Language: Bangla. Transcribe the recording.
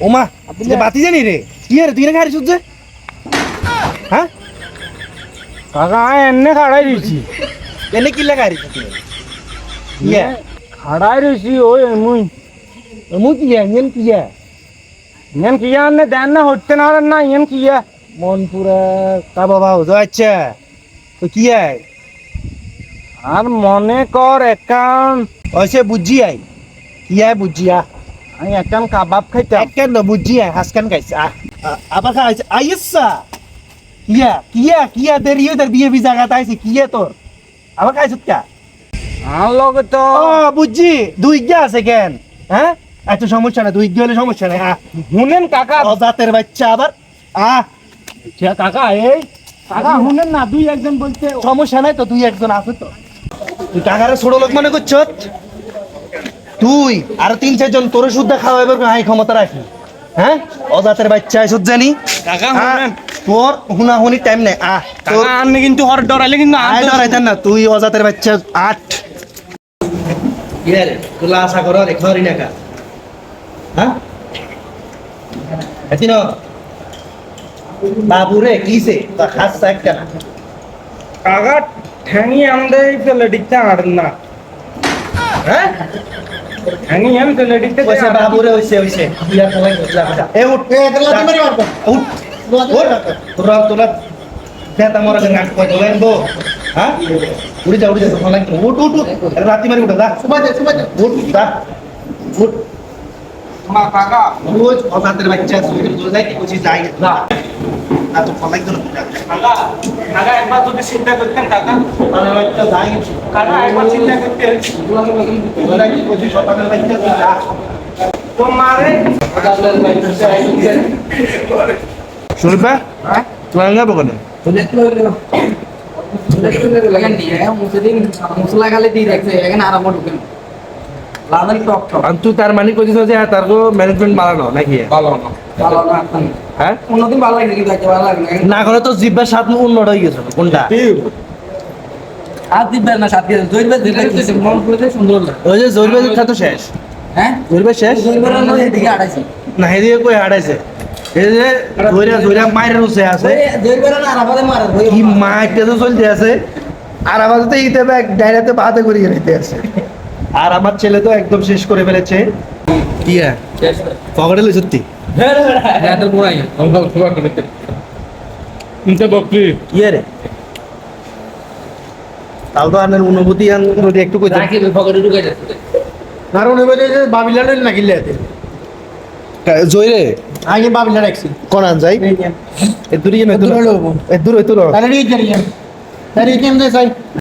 ওমা আপনি বাতি জানি রে? কি রে তুই না খাড়ি শুদ্ধ হ্যাঁ? কাকা এনে খাড়াই রয়েছি এনে কি লাগা রে? তুই ইয়ে। খাড়াই রয়েছি ওই মুই। মু কি ইয়ে ইয়েন কি ইয়ে ইয়েন কিয়া আনে দেন না হচ্ছে না না ইয়েন কিয়া মন পুরা কা বাবা হো আচ্ছা তো কি ইয়ে আর মনে কর একান। ওইসে বুঝি আই। কি ইয়ে বুঝি আ? আমি একান কাবাব খাইতাম। একখান না বুঝি আই হাসকান আ- আবার খাইছে আইসা? কিয়া কিয়া কিয়া দেরি হয়ে তার বিয়ে বি জায়গা তাইছে কিয়া তোর? আবার খাইছ কা? লগে তো। ও বুঝছি দুই গিয়া আছে কেন? হ্যাঁ? এত সমস্যা না দুই গিয়া হলে সমস্যা নাই। শুনেন কাকা। অজাতের বাচ্চা আবার। আ আচ্ছা, কাকা এই কাকা শুনেন না দুই একজন বলছে। সমস্যা নাই তো দুই একজন আছে তো। তুই টাকারে ছোট লোক মনে করছ তুই আর তিন চারজন তোর শুদ্ধ খাওয়াইবার হাই ক্ষমতা রাখি হ্যাঁ? অজাতের বাচ্চা এসব জানি। শুনেন তোর হুনা হুনি টাইম নেই আ তোর আনলে কিন্তু হর ডরাইলে কিন্তু আয় ডরাইতেন না তুই অজাতের বাচ্চা আট। ইয়ারে তুলা আশা করো না কা। হ্যাঁ? এতিনো বাবু কিসে তা খাস একটা না কাকা ঠ্যাঙি আমদে ফেলে আর না। হ্যাঁ? ঠ্যাঙি আম ফেলে দিতে ওইসে বাবু রে ওইসে ওইসে ইয়ার খেলাই করলা কথা এ উঠ। এ খেলা তুমি মারবা? উঠ। উঠ। তোরা তোরা দেতা মরা গো হ্যাঁ? যা উড়ি যা উঠ উঠ উঠ। রাতি মারি উঠ দা সুবা দে সুবা দে। উঠ দা উঠ। মা কাকা রোজ অজাতের বাচ্চা যাই না না তো ফলাই দিল কাকা কাকা একবার যদি চিন্তা করতেন কাকা মানে বাচ্চা যাই কাকা একবার চিন্তা করতেন ওরা কি কইছিস সকালের বাচ্চা যা তো মারে শুনবে হ্যাঁ তুই যাব কেন মশলা খালি দিয়ে রাখছে এখানে আরাম ঢুকেন লাদান টক টক। আর তুই তার মানে কইছিস যে তার গো ম্যানেজমেন্ট বাড়ানো নাকি ভালো না ভালো না এখন হ্যাঁ? অন্যদিন ভালো লাগে কিন্তু আজকে ভালো লাগে না। না করে তো জিব্বার স্বাদ উন্নত হয়ে গেছে কোনটা? আর দিবেন না সাথে জৈবে দিলে কিছু মন করে সুন্দর লাগে ওই যে জরিবে খা তো শেষ। হ্যাঁ? জরিবে শেষ? জৈবে না এদিকে আড়াইছি। না হেদিকে কই হারাইছে এই যে ধইরা ধইরা মায়ের রুসে আছে। জৈবে না আরাবাদে মারে কি মাইতে তো চলতে আছে। আর আমাদের ইতে ব্যাগ ডাইরাতে বাহাতে করিয়ে নিতে আছে। আর আমার ছেলে তো একদম শেষ করে ফেলেছে। কি হ্যাঁ পকেটে লই সত্যি? হ্যাঁ তো পুরাই। কিন্তু বকলি কি রে। তাও তো আনের অনুভূতি আন যদি একটু কই রাখি পকেটে ঢুকে যাচ্ছে আর অনুভূতি যে বাবিলালে না গিলে জয়রে আগে বাবিলা রাখছি কোন আন যাই? এ দূরে এ দূরে এ দূরে তাহলে তাহলে